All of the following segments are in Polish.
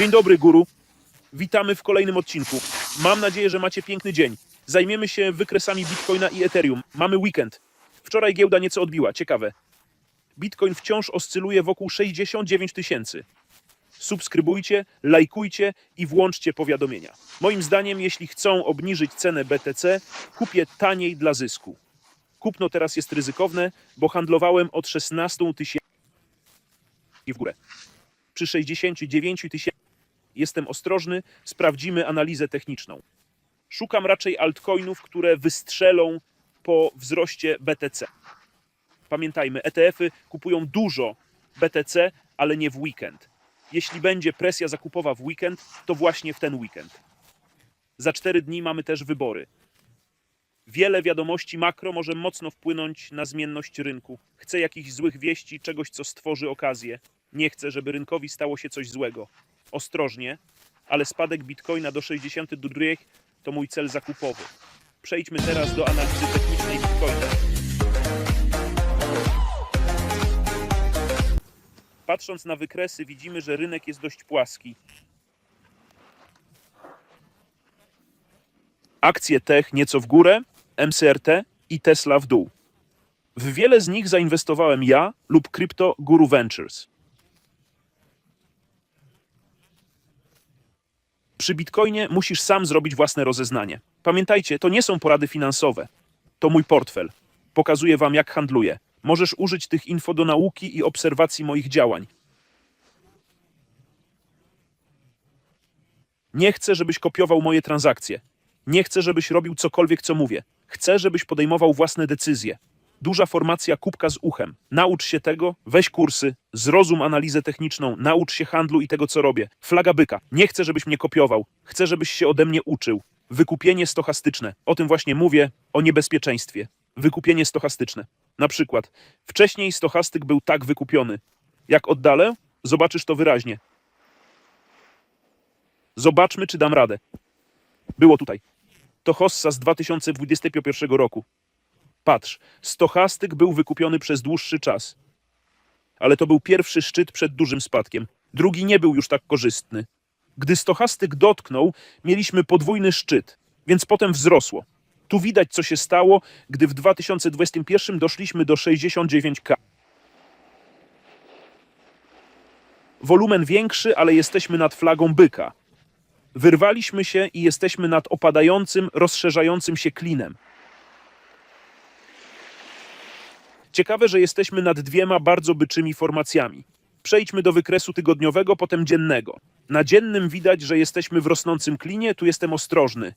Dzień dobry, guru. Witamy w kolejnym odcinku. Mam nadzieję, że macie piękny dzień. Zajmiemy się wykresami Bitcoina i Ethereum. Mamy weekend. Wczoraj giełda nieco odbiła. Ciekawe. Bitcoin wciąż oscyluje wokół 69 tysięcy. Subskrybujcie, lajkujcie i włączcie powiadomienia. Moim zdaniem, jeśli chcą obniżyć cenę BTC, kupię taniej dla zysku. Kupno teraz jest ryzykowne, bo handlowałem od 16 tysięcy w górę. Przy 69 tysięcy jestem ostrożny, sprawdzimy analizę techniczną. Szukam raczej altcoinów, które wystrzelą po wzroście BTC. Pamiętajmy, ETF-y kupują dużo BTC, ale nie w weekend. Jeśli będzie presja zakupowa w weekend, to właśnie w ten weekend. Za cztery dni mamy też wybory. Wiele wiadomości makro może mocno wpłynąć na zmienność rynku. Chcę jakichś złych wieści, czegoś, co stworzy okazję. Nie chcę, żeby rynkowi stało się coś złego. Ostrożnie, ale spadek bitcoina do 62 to mój cel zakupowy. Przejdźmy teraz do analizy technicznej bitcoina. Patrząc na wykresy, widzimy, że rynek jest dość płaski. Akcje tech nieco w górę, MCRT i Tesla w dół. W wiele z nich zainwestowałem ja lub Crypto Guru Ventures. Przy Bitcoinie musisz sam zrobić własne rozeznanie. Pamiętajcie, to nie są porady finansowe. To mój portfel. Pokazuję wam, jak handluję. Możesz użyć tych info do nauki i obserwacji moich działań. Nie chcę, żebyś kopiował moje transakcje. Nie chcę, żebyś robił cokolwiek, co mówię. Chcę, żebyś podejmował własne decyzje. Duża formacja kubka z uchem. Naucz się tego, weź kursy, zrozum analizę techniczną, naucz się handlu i tego, co robię. Flaga byka. Nie chcę, żebyś mnie kopiował. Chcę, żebyś się ode mnie uczył. Wykupienie stochastyczne. O tym właśnie mówię, o niebezpieczeństwie. Wykupienie stochastyczne. Na przykład, wcześniej stochastyk był tak wykupiony. Jak oddalę, zobaczysz to wyraźnie. Zobaczmy, czy dam radę. Było tutaj. To Hossa z 2021 roku. Patrz, stochastyk był wykupiony przez dłuższy czas. Ale to był pierwszy szczyt przed dużym spadkiem. Drugi nie był już tak korzystny. Gdy stochastyk dotknął, mieliśmy podwójny szczyt, więc potem wzrosło. Tu widać, co się stało, gdy w 2021 doszliśmy do 69K. Wolumen większy, ale jesteśmy nad flagą byka. Wyrwaliśmy się i jesteśmy nad opadającym, rozszerzającym się klinem. Ciekawe, że jesteśmy nad dwiema bardzo byczymi formacjami. Przejdźmy do wykresu tygodniowego, potem dziennego. Na dziennym widać, że jesteśmy w rosnącym klinie, tu jestem ostrożny.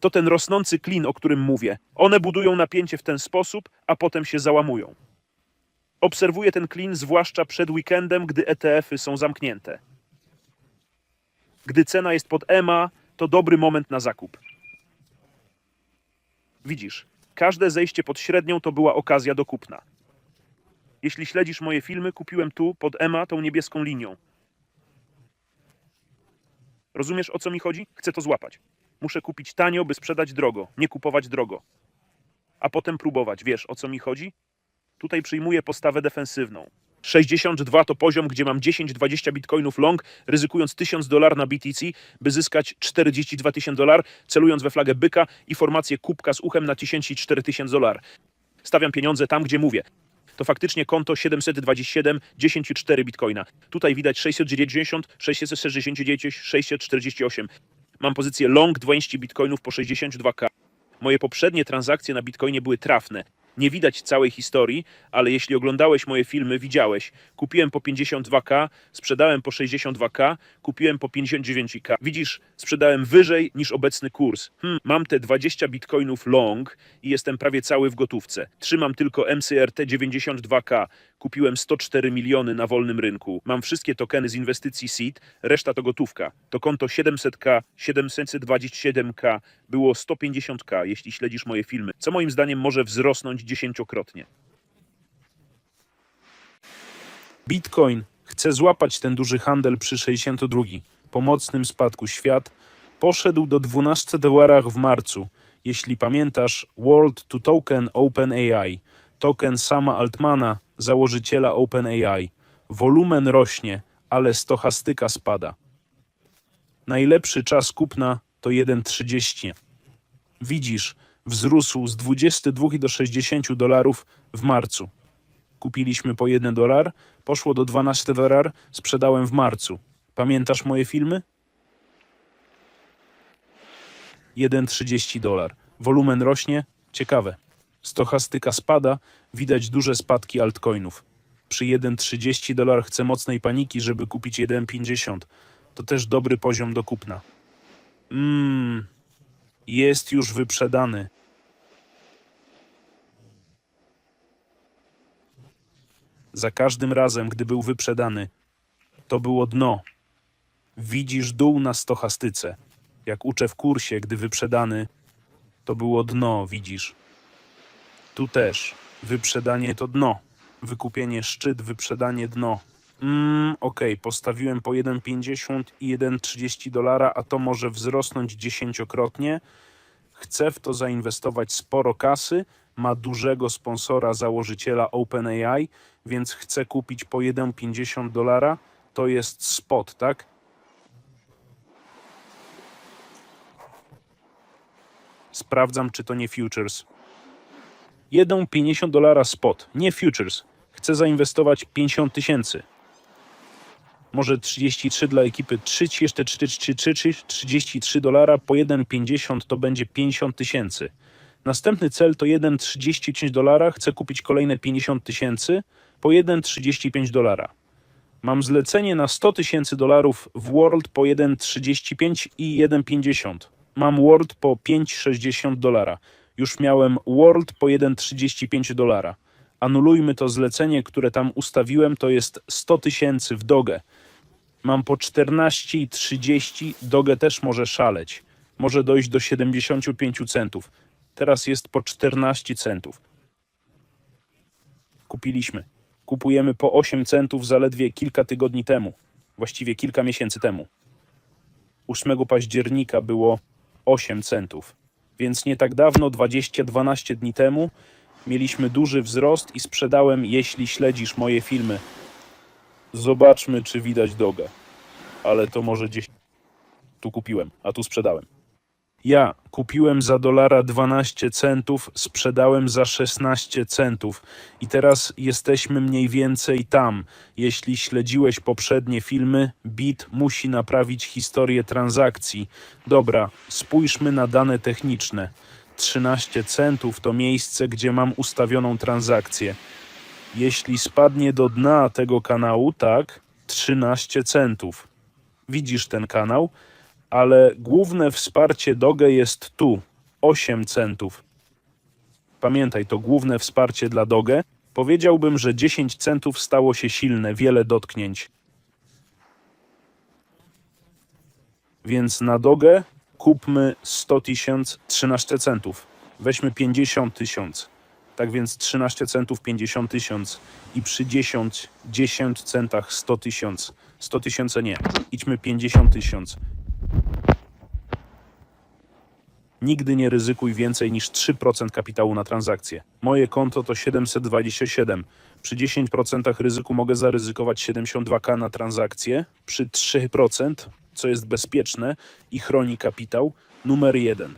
To ten rosnący klin, o którym mówię. One budują napięcie w ten sposób, a potem się załamują. Obserwuję ten klin zwłaszcza przed weekendem, gdy ETF-y są zamknięte. Gdy cena jest pod EMA, to dobry moment na zakup. Widzisz, każde zejście pod średnią to była okazja do kupna. Jeśli śledzisz moje filmy, kupiłem tu pod EMA tą niebieską linią. Rozumiesz o co mi chodzi? Chcę to złapać. Muszę kupić tanio, by sprzedać drogo, nie kupować drogo. A potem próbować. Wiesz o co mi chodzi? Tutaj przyjmuję postawę defensywną. 62 to poziom, gdzie mam 10-20 bitcoinów long, ryzykując 1000 dolar na BTC, by zyskać 42 tysięcy dolar, celując we flagę byka i formację kubka z uchem na 1000 i 4000 dolar. Stawiam pieniądze tam, gdzie mówię. To faktycznie konto 727, 10 i 4 bitcoina. Tutaj widać 690, 669, 648. Mam pozycję long 20 bitcoinów po 62k. Moje poprzednie transakcje na bitcoinie były trafne. Nie widać całej historii, ale jeśli oglądałeś moje filmy, widziałeś. Kupiłem po 52k, sprzedałem po 62k, kupiłem po 59k. Widzisz, sprzedałem wyżej niż obecny kurs. Hmm, mam te 20 bitcoinów long i jestem prawie cały w gotówce. Trzymam tylko MCRT 92k. Kupiłem 104 miliony na wolnym rynku. Mam wszystkie tokeny z inwestycji seed, reszta to gotówka. To konto 700k, 727k, było 150k, jeśli śledzisz moje filmy, co moim zdaniem może wzrosnąć dziesięciokrotnie. Bitcoin chce złapać ten duży handel przy 62. Po mocnym spadku świat poszedł do 12 dolarach w marcu. Jeśli pamiętasz, World to Token OpenAI, token sama Altmana, założyciela OpenAI. Wolumen rośnie, ale stochastyka spada. Najlepszy czas kupna to 1,30. Widzisz, wzrósł z 22 do 60 dolarów w marcu. Kupiliśmy po 1 dolar, poszło do 12 dolar, sprzedałem w marcu. Pamiętasz moje filmy? 1,30 dolar. Wolumen rośnie? Ciekawe. Stochastyka spada, widać duże spadki altcoinów. Przy 1,30 dolar chcę mocnej paniki, żeby kupić 1,50. To też dobry poziom do kupna. Mmm, jest już wyprzedany. Za każdym razem, gdy był wyprzedany, to było dno. Widzisz dół na stochastyce. Jak uczę w kursie, gdy wyprzedany, to było dno, widzisz. Tu też. Wyprzedanie to dno. Wykupienie szczyt, wyprzedanie dno. Mm, okej, postawiłem po 1,50 i 1,30 dolara, a to może wzrosnąć dziesięciokrotnie. Chce w to zainwestować sporo kasy, ma dużego sponsora, założyciela OpenAI, więc chce kupić po 1,50 dolara. To jest spot, tak? Sprawdzam, czy to nie futures. 1,50 dolara spot, nie futures. Chcę zainwestować 50 tysięcy. Może 33 dla ekipy 3, jeszcze 4, 3, 3, 3, 33 dolara po 1,50 to będzie 50 tysięcy. Następny cel to 1,35 dolara. Chcę kupić kolejne 50 tysięcy po 1,35 dolara. Mam zlecenie na 100 tysięcy dolarów w World po 1,35 i 1,50. Mam World po 5,60 dolara. Już miałem World po 1,35 dolara. Anulujmy to zlecenie, które tam ustawiłem, to jest 100 tysięcy w dogę. Mam po 14,30, dogę też może szaleć. Może dojść do 75 centów. Teraz jest po 14 centów. Kupiliśmy. Kupujemy po 8 centów zaledwie kilka tygodni temu. Właściwie kilka miesięcy temu. 8 października było 8 centów. Więc nie tak dawno, 20-12 dni temu, mieliśmy duży wzrost i sprzedałem, jeśli śledzisz moje filmy. Zobaczmy, czy widać dogę. Ale to może gdzieś. Tu kupiłem, a tu sprzedałem. Ja kupiłem za dolara 12 centów, sprzedałem za 16 centów i teraz jesteśmy mniej więcej tam. Jeśli śledziłeś poprzednie filmy, Bit musi naprawić historię transakcji. Dobra, spójrzmy na dane techniczne. 13 centów to miejsce, gdzie mam ustawioną transakcję. Jeśli spadnie do dna tego kanału, tak, 13 centów. Widzisz ten kanał? Ale główne wsparcie Doge jest tu 8 centów. Pamiętaj, to główne wsparcie dla Doge. Powiedziałbym, że 10 centów stało się silne, wiele dotknięć. Więc na Doge kupmy 100 tysięcy 13 centów. Weźmy 50 tysięcy. Tak więc 13 centów 50 tysięcy i przy 10, 10 centach 100 tysięcy. 100 tysięcy nie. Idźmy 50 tysięcy. Nigdy nie ryzykuj więcej niż 3% kapitału na transakcję. Moje konto to 727. Przy 10% ryzyku mogę zaryzykować 72k na transakcję. Przy 3%, co jest bezpieczne i chroni kapitał, numer 1.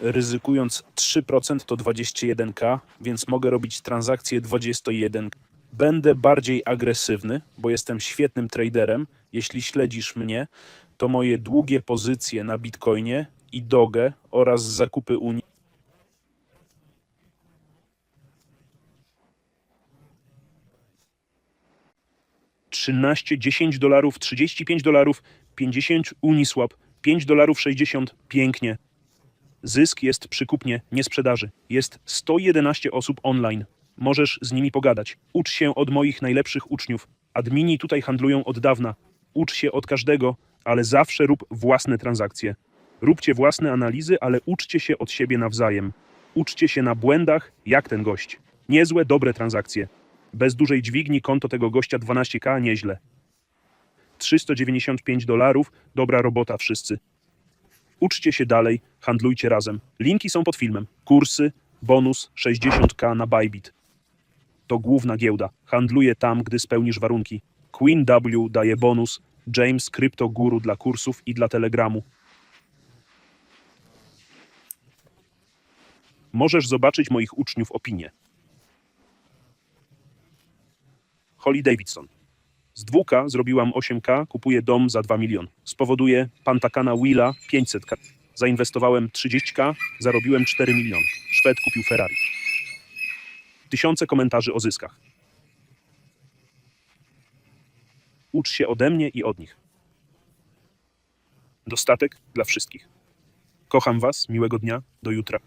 Ryzykując 3% to 21k, więc mogę robić transakcję 21. Będę bardziej agresywny, bo jestem świetnym traderem. Jeśli śledzisz mnie, to moje długie pozycje na Bitcoinie i Doge oraz zakupy Unii. Trzynaście, dziesięć dolarów, trzydzieści pięć dolarów, pięćdziesiąt Uniswap, pięć dolarów sześćdziesiąt, pięknie. Zysk jest przy kupnie, nie sprzedaży. Jest 111 osób online. Możesz z nimi pogadać. Ucz się od moich najlepszych uczniów. Admini tutaj handlują od dawna. Ucz się od każdego, ale zawsze rób własne transakcje. Róbcie własne analizy, ale uczcie się od siebie nawzajem. Uczcie się na błędach, jak ten gość. Niezłe, dobre transakcje. Bez dużej dźwigni konto tego gościa 12k nieźle. 395 dolarów, dobra robota wszyscy. Uczcie się dalej, handlujcie razem. Linki są pod filmem. Kursy, bonus 60k na Bybit. To główna giełda. Handluję tam, gdy spełnisz warunki. Queen W daje bonus James, kryptoguru dla kursów i dla telegramu. Możesz zobaczyć moich uczniów opinię. Holly Davidson. Z 2K zrobiłam 8K, kupuję dom za 2 milion. Spowoduje Pantakana Willa 500K. Zainwestowałem 30K, zarobiłem 4 milion. Szwed kupił Ferrari. Tysiące komentarzy o zyskach. Ucz się ode mnie i od nich. Dostatek dla wszystkich. Kocham Was, miłego dnia, do jutra.